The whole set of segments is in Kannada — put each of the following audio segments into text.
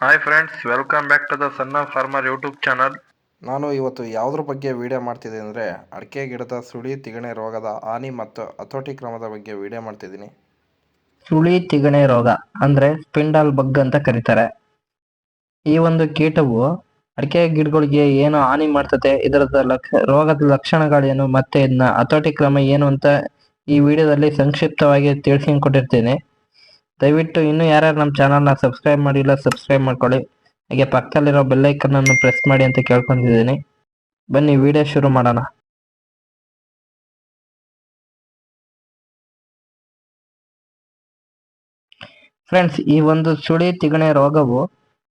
Hi friends welcome back to the ಸಣ್ಣ ಫಾರ್ಮರ್ ಯೂಟ್ಯೂಬ್ ಚಾನಲ್ ನಾನು ಇವತ್ತು ಯಾವುದ್ರ ಬಗ್ಗೆ ವಿಡಿಯೋ ಮಾಡ್ತಿದ್ದೀನಿ ಅಂದರೆ ಅಡಿಕೆ ಗಿಡದ ಸುಳಿ ತಿಗಣೆ ರೋಗದ ಹಾನಿ ಮತ್ತು ಹತೋಟಿ ಕ್ರಮದ ಬಗ್ಗೆ ವಿಡಿಯೋ ಮಾಡ್ತಿದ್ದೀನಿ. ಸುಳಿ ತಿಗಣೆ ರೋಗ ಅಂದರೆ ಸ್ಪಿಂಡಲ್ ಬಗ್ ಅಂತ ಕರೀತಾರೆ. ಈ ಒಂದು ಕೀಟವು ಅಡಿಕೆ ಗಿಡಗಳಿಗೆ ಏನು ಹಾನಿ ಮಾಡ್ತದೆ ಇದರದ ಲಕ್ಷ ರೋಗದ ಲಕ್ಷಣಗಳೇನು ಮತ್ತೆ ಇದನ್ನ ಹತೋಟಿ ಕ್ರಮ ಏನು ಅಂತ ಈ ವಿಡಿಯೋದಲ್ಲಿ ಸಂಕ್ಷಿಪ್ತವಾಗಿ ತಿಳಿಸ್ಕೊಟ್ಟಿರ್ತೀನಿ ದಯವಿಟ್ಟು ಇನ್ನೂ ಯಾರ್ಯಾರು ನಮ್ಮ ಚಾನಲ್ನ ಸಬ್ಸ್ಕ್ರೈಬ್ ಮಾಡಿಲ್ಲ, ಸಬ್ಸ್ಕ್ರೈಬ್ ಮಾಡ್ಕೊಳ್ಳಿ. ಹಾಗೆ ಪಕ್ಕದಲ್ಲಿರೋ ಬೆಲ್ಲೈಕನ್ ಅನ್ನು ಪ್ರೆಸ್ ಮಾಡಿ ಅಂತ ಕೇಳ್ಕೊಂಡಿದ್ದೀನಿ. ಬನ್ನಿ ವಿಡಿಯೋ ಶುರು ಮಾಡೋಣ. ಫ್ರೆಂಡ್ಸ್ ಈ ಒಂದು ಸುಳಿ ತಿಗಣೆ ರೋಗವು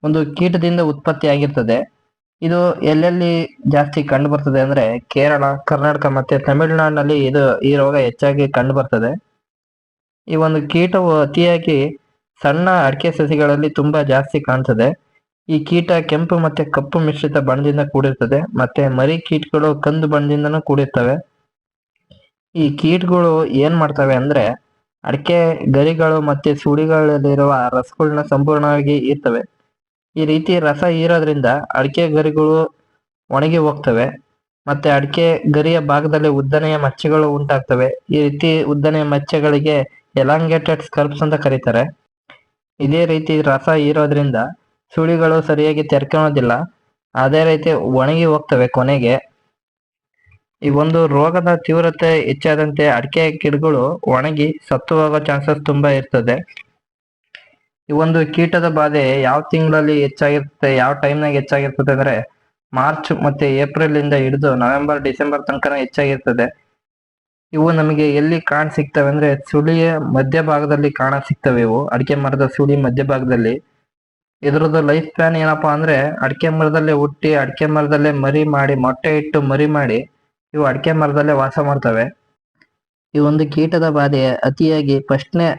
ಒಂದು ಕೀಟದಿಂದ ಉತ್ಪತ್ತಿಯಾಗಿರ್ತದೆ ಇದು ಎಲ್ಲೆಲ್ಲಿ ಜಾಸ್ತಿ ಕಂಡು ಬರ್ತದೆ ಅಂದ್ರೆ ಕೇರಳ, ಕರ್ನಾಟಕ ಮತ್ತೆ ತಮಿಳುನಾಡಿನಲ್ಲಿ ಇದು ಈ ರೋಗ ಹೆಚ್ಚಾಗಿ ಕಂಡು ಬರ್ತದೆ. ಈ ಒಂದು ಕೀಟವು ಅತಿಯಾಗಿ ಸಣ್ಣ ಅಡಿಕೆ ಸಸಿಗಳಲ್ಲಿ ತುಂಬಾ ಜಾಸ್ತಿ ಕಾಣ್ತದೆ. ಈ ಕೀಟ ಕೆಂಪು ಮತ್ತೆ ಕಪ್ಪು ಮಿಶ್ರಿತ ಬಣ್ಣದಿಂದ ಕೂಡಿರ್ತದೆ. ಮತ್ತೆ ಮರಿ ಕೀಟಗಳು ಕಂದು ಬಣ್ಣದಿಂದನೂ ಕೂಡಿರ್ತವೆ. ಈ ಕೀಟಗಳು ಏನ್ ಮಾಡ್ತವೆ ಅಂದ್ರೆ ಅಡಿಕೆ ಗರಿಗಳು ಮತ್ತೆ ಸುಳಿಗಳಲ್ಲಿರುವ ರಸಗಳನ್ನ ಸಂಪೂರ್ಣವಾಗಿ ಇರ್ತವೆ ಈ ರೀತಿ ರಸ ಇರೋದ್ರಿಂದ ಅಡಿಕೆ ಗರಿಗಳು ಒಣಗಿ ಹೋಗ್ತವೆ. ಮತ್ತೆ ಅಡಿಕೆ ಗರಿಯ ಭಾಗದಲ್ಲಿ ಉದ್ದನೆಯ ಮಚ್ಚೆಗಳು ಉಂಟಾಗ್ತವೆ. ಈ ರೀತಿ ಉದ್ದನೆಯ ಮಚ್ಚೆಗಳಿಗೆ ಎಲಾಂಗೇಟೆಡ್ ಸ್ಕರ್ಬ್ಸ್ ಅಂತ ಕರೀತಾರೆ. ಇದೇ ರೀತಿ ರಸ ಹೀರೋದ್ರಿಂದ ಸುಳಿಗಳು ಸರಿಯಾಗಿ ತೆರ್ಕೊಳೋದಿಲ್ಲ. ಅದೇ ರೀತಿ ಒಣಗಿ ಹೋಗ್ತವೆ ಕೊನೆಗೆ. ಈ ಒಂದು ರೋಗದ ತೀವ್ರತೆ ಹೆಚ್ಚಾದಂತೆ ಅಡಿಕೆ ಗಿಡಗಳು ಒಣಗಿ ಸತ್ತು ಹೋಗೋ ಚಾನ್ಸಸ್ ತುಂಬಾ ಇರ್ತದೆ. ಈ ಒಂದು ಕೀಟದ ಬಾಧೆ ಯಾವ ತಿಂಗಳಲ್ಲಿ ಹೆಚ್ಚಾಗಿರ್ತದೆ ಯಾವ ಟೈಮ್ನಾಗ ಹೆಚ್ಚಾಗಿರ್ತದೆ ಅಂದ್ರೆ ಮಾರ್ಚ್ ಮತ್ತೆ ಏಪ್ರಿಲ್ ಇಂದ ಹಿಡಿದು ನವೆಂಬರ್, ಡಿಸೆಂಬರ್ ತನಕ ಹೆಚ್ಚಾಗಿರ್ತದೆ. ಇವು ನಮಗೆ ಎಲ್ಲಿ ಕಾಣ ಸಿಗ್ತವೆ ಅಂದ್ರೆ ಸುಳಿಯ ಮಧ್ಯಭಾಗದಲ್ಲಿ ಕಾಣ ಸಿಗ್ತವೆ ಇವು. ಅಡಿಕೆ ಮರದ ಸುಳಿ ಮಧ್ಯಭಾಗದಲ್ಲಿ. ಇದ್ರದ್ದು ಲೈಫ್ ಸ್ಪ್ಯಾನ್ ಏನಪ್ಪಾ ಅಂದ್ರೆ ಅಡಿಕೆ ಮರದಲ್ಲೇ ಹುಟ್ಟಿ, ಅಡಿಕೆ ಮರದಲ್ಲೇ ಮರಿ ಮಾಡಿ, ಮೊಟ್ಟೆ ಇಟ್ಟು ಮರಿ ಮಾಡಿ ಇವು ಅಡಿಕೆ ಮರದಲ್ಲೇ ವಾಸ ಮಾಡ್ತವೆ. ಈ ಒಂದು ಕೀಟದ ಬಾಧೆ ಅತಿಯಾಗಿ ಫಸ್ಟ್ನೇ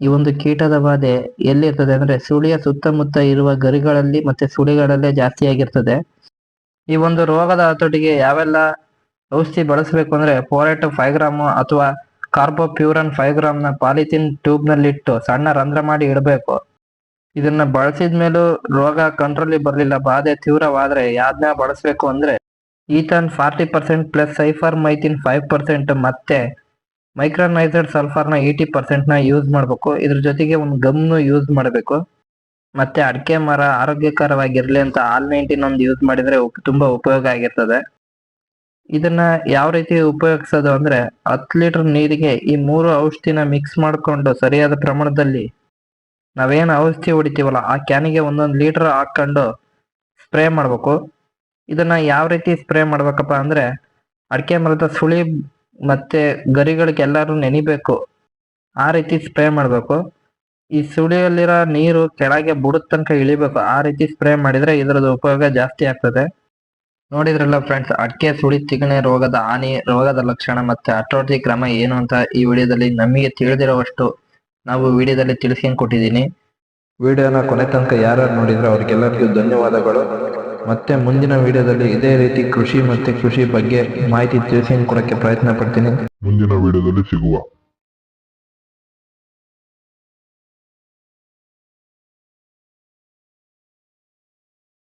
ಈ ಒಂದು ಕೀಟದ ಬಾಧೆ ಎಲ್ಲಿರ್ತದೆ ಅಂದ್ರೆ ಸುಳಿಯ ಸುತ್ತಮುತ್ತ ಇರುವ ಗರಿಗಳಲ್ಲಿ ಮತ್ತೆ ಸುಳಿಗಳಲ್ಲೇ ಜಾಸ್ತಿ ಆಗಿರ್ತದೆ ಈ ಒಂದು ರೋಗದ ಹತೋಟಿಗೆ ಯಾವೆಲ್ಲ ಔಷಧಿ ಬಳಸಬೇಕು ಅಂದ್ರೆ ಫೋರೆಟ್ ಫೈವ್ ಗ್ರಾಮ್ ಅಥವಾ ಕಾರ್ಬೋಪ್ಯೂರನ್ ಫೈವ್ ಗ್ರಾಮ್ನ ಪಾಲಿಥಿನ್ ಟ್ಯೂಬ್ನಲ್ಲಿ ಇಟ್ಟು ಸಣ್ಣ ರಂಧ್ರ ಮಾಡಿ ಇಡಬೇಕು. ಇದನ್ನ ಬಳಸಿದ ಮೇಲೂ ರೋಗ ಕಂಟ್ರೋಲ್ ಬರಲಿಲ್ಲ. ಬಾಧೆ ತೀವ್ರವಾದ್ರೆ ಯಾವ್ದನ್ನ ಬಳಸಬೇಕು ಅಂದ್ರೆ ethion forty percent plus cypermethrin five percent ಮತ್ತೆ ಮೈಕ್ರೋನೈಸರ್ಡ್ ಸಲ್ಫರ್ನ ಏಯ್ಟಿ ಪರ್ಸೆಂಟ್ನ ಯೂಸ್ ಮಾಡಬೇಕು. ಇದ್ರ ಜೊತೆಗೆ ಒಂದು ಗಮ್ನು ಯೂಸ್ ಮಾಡಬೇಕು. ಮತ್ತೆ ಅಡಿಕೆ ಮರ ಆರೋಗ್ಯಕರವಾಗಿರಲಿ ಅಂತ ಆಲ್ ನೈನ್ಟೀನ್ ಒಂದು ಯೂಸ್ ಮಾಡಿದರೆ ತುಂಬಾ ಉಪಯೋಗ ಆಗಿರ್ತದೆ. ಇದನ್ನ ಯಾವ ರೀತಿ ಉಪಯೋಗಿಸೋದು ಅಂದ್ರೆ ಹತ್ತು ಲೀಟರ್ ನೀರಿಗೆ ಈ ಮೂರು ಔಷಧಿನ ಮಿಕ್ಸ್ ಮಾಡಿಕೊಂಡು ಸರಿಯಾದ ಪ್ರಮಾಣದಲ್ಲಿ ನಾವೇನು ಔಷಧಿ ಹೊಡಿತೀವಲ್ಲ, ಆ ಕ್ಯಾನಿಗೆ ಒಂದೊಂದು ಲೀಟರ್ ಹಾಕೊಂಡು ಸ್ಪ್ರೇ ಮಾಡಬೇಕು. ಇದನ್ನ ಯಾವ ರೀತಿ ಸ್ಪ್ರೇ ಮಾಡ್ಬೇಕಪ್ಪ ಅಂದ್ರೆ ಅಡಿಕೆ ಮರದ ಸುಳಿ ಮತ್ತೆ ಗರಿಗಳಿಗೆಲ್ಲಾರು ನೆನಿಬೇಕು. ಆ ರೀತಿ ಸ್ಪ್ರೇ ಮಾಡಬೇಕು. ಈ ಸುಳಿಯಲ್ಲಿರೋ ನೀರು ಕೆಳಗೆ ಬುಡದ ತನಕ ಇಳಿಬೇಕು. ಆ ರೀತಿ ಸ್ಪ್ರೇ ಮಾಡಿದ್ರೆ ಇದರದ್ದು ಉಪಯೋಗ ಜಾಸ್ತಿ ಆಗ್ತದೆ. ನೋಡಿದ್ರಲ್ಲ ಫ್ರೆಂಡ್ಸ್ ಅಡಿಕೆ ಸುಳಿ ತಿಗಣೆ ರೋಗದ ಹಾನಿ ರೋಗದ ಲಕ್ಷಣ ಮತ್ತೆ ಹತೋಟಿ ಕ್ರಮ ಏನು ಅಂತ ಈ ವಿಡಿಯೋದಲ್ಲಿ ನಮಗೆ ತಿಳಿದಿರುವಷ್ಟು ನಾವು ವಿಡಿಯೋದಲ್ಲಿ ತಿಳಿಸ್ಕೊಂಡು ಕೊಟ್ಟಿದ್ದೀನಿ. ವಿಡಿಯೋನ ಕೊನೆ ತನಕ ಯಾರ್ಯಾರು ನೋಡಿದ್ರೆ ಅವ್ರಿಗೆಲ್ಲರಿಗೂ ಧನ್ಯವಾದಗಳು. ಮತ್ತೆ ಮುಂದಿನ ವಿಡಿಯೋದಲ್ಲಿ ಇದೇ ರೀತಿ ಕೃಷಿ ಮತ್ತೆ ಕೃಷಿ ಬಗ್ಗೆ ಮಾಹಿತಿ ತಿಳಿಸಿ ಕೊಡೋಕ್ಕೆ ಪ್ರಯತ್ನ ಪಡ್ತೀನಿ. ಮುಂದಿನ ವಿಡಿಯೋದಲ್ಲಿ ಸಿಗುವ